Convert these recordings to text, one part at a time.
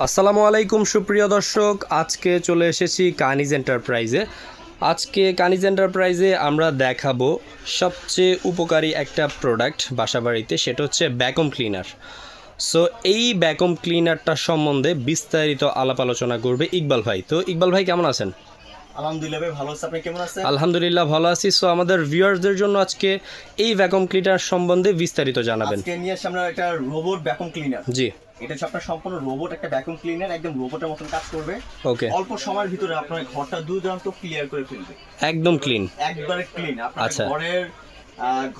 আসসালামু আলাইকুম সুপ্রিয় দর্শক। আজকে চলে এসেছি কানিজ এন্টারপ্রাইজে আজকে কানিজ এন্টারপ্রাইজে আমরা দেখাবো সবচেয়ে উপকারী একটা প্রোডাক্ট বাসাবাড়িতে সেটা হচ্ছে ব্যাকম ক্লিনার সো এই ব্যাকম ক্লিনারটা সম্বন্ধে বিস্তারিত আলাপ আলোচনা করবে ইকবাল ভাই। তো ইকবাল ভাই কেমন আছেন? আলহামদুলিল্লাহ ভালো আছে। আপনি কেমন আছেন? আলহামদুলিল্লাহ ভালো আছি। সো আমাদের ভিউয়ার্সদের জন্য আজকে এই ভ্যাকুম ক্লিনার সম্বন্ধে বিস্তারিত জানাবেন। আজকে নিয়ে আমরা একটা রোবট ভ্যাকুম ক্লিনার জি। এটা হচ্ছে আপনার সম্পূর্ণ রোবট একটা ভ্যাকুম ক্লিনার একদম রোবটের মতন কাজ করবে। ওকে অল্প সময়ের ভিতরে আপনার ঘরটা দুর্দান্ত ক্লিয়ার করে ফেলবে একদম ক্লিন একবারে ক্লিন আপনার আচ্ছা। ঘরের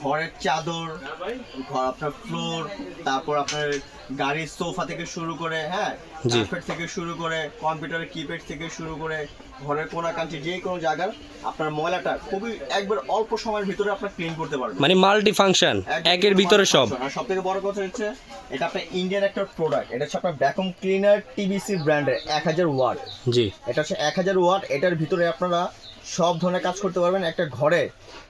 ঘরের চাদর ঘর আপনার ফ্লোর তারপর আপনার গাড়ির সোফা থেকে শুরু করে হ্যাঁ। কার্পেট থেকে শুরু করে কম্পিউটারের কিপ্যাড থেকে শুরু করে ঘরের কোনা কাঞ্চি যে কোনো জায়গার আপনার ময়লাটা খুবই একবার অল্প সময়ের ভিতরে আপনার ক্লিন করতে পারবেন। মানে মাল্টি ফাংশন একের ভিতরে সব। আর সব থেকে বড় কথা হচ্ছে এটা আপনার ইন্ডিয়ান একটা প্রোডাক্ট এটা হচ্ছে আপনার ভ্যাকুম ক্লিনার টিবিসি ব্র্যান্ডের এক হাজার ওয়াট। জি। এটা হচ্ছে এক হাজার ওয়াট এটার ভিতরে আপনারা সব ধরনের কাজ করতে পারবেন। একটা ঘরে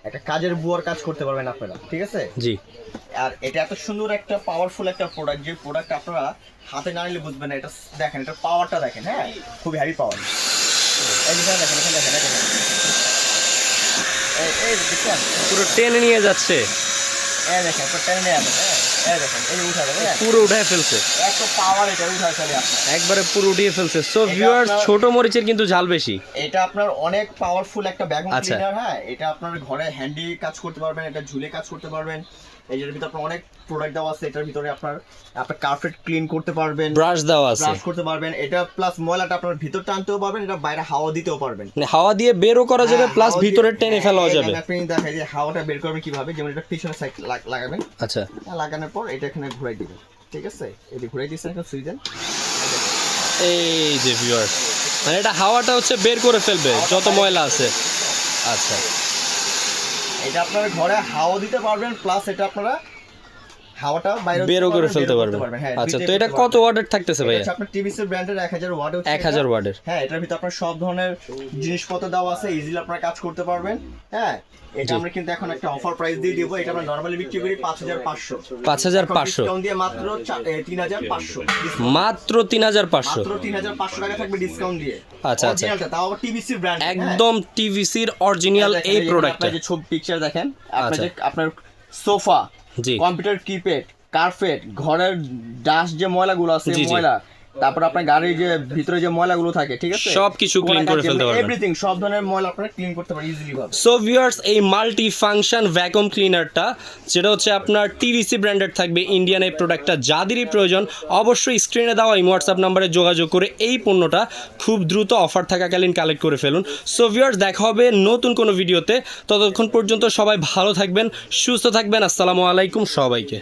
একটা কাজের বুয়ার কাজ করতে পারবেন আপনারা ঠিক আছে? জি। আর এটা এত সুন্দর একটা পাওয়ারফুল একটা প্রোডাক্ট যে প্রোডাক্ট আপনারা হাতে না নিলে বুঝবেন না। এটা দেখেন এটা পাওয়ারটা দেখেন হ্যাঁ? খুব হ্যাভি পাওয়ার এই যে দেখেন এখানে দেখেন এই এই দেখছেন পুরো টেনে নিয়ে যাচ্ছে। এই দেখেন তো টেনে নিয়ে যাবে, হ্যাঁ দেখেন হ্যাঁ। পুরো উঠায় ফেলছে। এটা উঠা চলে আপনার। একবারে পুরো উঠিয়ে ফেলছে। সো ভিউয়ার্স ছোট মরিচের কিন্তু ঝাল বেশি। এটা আপনার অনেক পাওয়ারফুল একটা ভ্যাকুম আচ্ছা। ক্লিনার হ্যাঁ। এটা আপনার ঘরে হ্যান্ডি কাজ করতে পারবেন এটা ঝুলে কাজ করতে পারবেন। এই ভিতরে আপনার অনেক প্রোডাক্ট দেওয়া আছে এটার ভিতরে আপনার আপনার কার্পেট ক্লিন করতে পারবেন। ব্রাশ দেওয়া আছে। ব্রাশ করতে পারবেন। এটা প্লাস ময়লাটা আপনার ভিতর টানতেও পারবেন এটা বাইরে হাওয়া দিতেও পারবেন। মানে হাওয়া দিয়ে বেরও করা যাবে হ্যাঁ, প্লাস ভিতরে টেনে ফেলা যাবে। আপনি দেখাই যে হাওয়াটা বের করবেন কীভাবে যেমন এটা পিছনে সাইড লাগাবেন। আচ্ছা। হ্যাঁ, লাগানোর পর এটা এখানে ঘুরাই দিবেন। ঠিক আছে? এটি ঘুরাই দিচ্ছেন এখন সুইচ দেন। এই যে ভিউয়ার্স মানে এটা হাওয়াটা হচ্ছে বের করে ফেলবে যত ময়লা আছে। আচ্ছা। এটা আপনারা ঘরে হাওয়া দিতে পারবেন প্লাস এটা আপনারা হাওয়াটা বাইরে বেরও করে ফেলতে পারবেন হ্যাঁ, আচ্ছা তো এটা কত। ওয়াটের থাকতেছে হচ্ছে আপনার টিভিসি ব্র্যান্ডের এক হাজার ওয়াট এক হাজার ওয়াটের। হ্যাঁ এটার ভিতরে আপনার সব ধরনের জিনিসপত্র দেওয়া আছে ইজিলি আপনারা কাজ করতে পারবেন। হ্যাঁ এটা আমরা কিন্তু এখন একটা অফার প্রাইস দিয়ে দিব এটা আমরা নরমালি বিক্রি করি পাঁচ হাজার পাঁচশো। পাঁচ হাজার পাঁচশো। ডিসকাউন্ট দিয়ে মাত্র তিন হাজার পাঁচশো। মাত্র তিন হাজার পাঁচশো। মাত্র তিন হাজার পাঁচশো টাকা থাকবে ডিসকাউন্ট দিয়ে। আচ্ছা, আচ্ছা। তাও আবার টিভিসির ব্র্যান্ড একদম টিভিসির অরিজিনাল এই প্রোডাক্টটা যে ছবি পিকচার দেখেন আপনার আচ্ছা। আপনার সোফা কম্পিউটার কিপ্যাড কার্পেট ঘরের ডাস্ট যে ময়লাগুলো আছে। ময়লা তারপর আপনার গাড়ির যে ভিতরে যে ময়লাগুলো থাকে ঠিক আছে? সবকিছু clean করে ফেলতে পারবেন। এভরিথিং সব ধরনের ময়লা আপনারা ক্লিন করতে পারেন ইজিলি ভাবে। সো ভিউয়ার্স এই মাল্টি ফাংশন ভ্যাকুম ক্লিনারটা যেটা হচ্ছে আপনার টিভিসি ব্র্যান্ডেড থাকবে ইন্ডিয়ান এই প্রোডাক্টটা যাদেরই প্রয়োজন অবশ্যই স্ক্রিনে দেওয়া এই হোয়াটসঅ্যাপ নাম্বারে যোগাযোগ করে এই পণ্যটা খুব দ্রুত অফার থাকাকালীন কালেক্ট করে ফেলুন। সো ভিউয়ার্স দেখা হবে নতুন কোনো ভিডিওতে ততক্ষণ পর্যন্ত সবাই ভালো থাকবেন সুস্থ থাকবেন। আসসালামু আলাইকুম সবাইকে।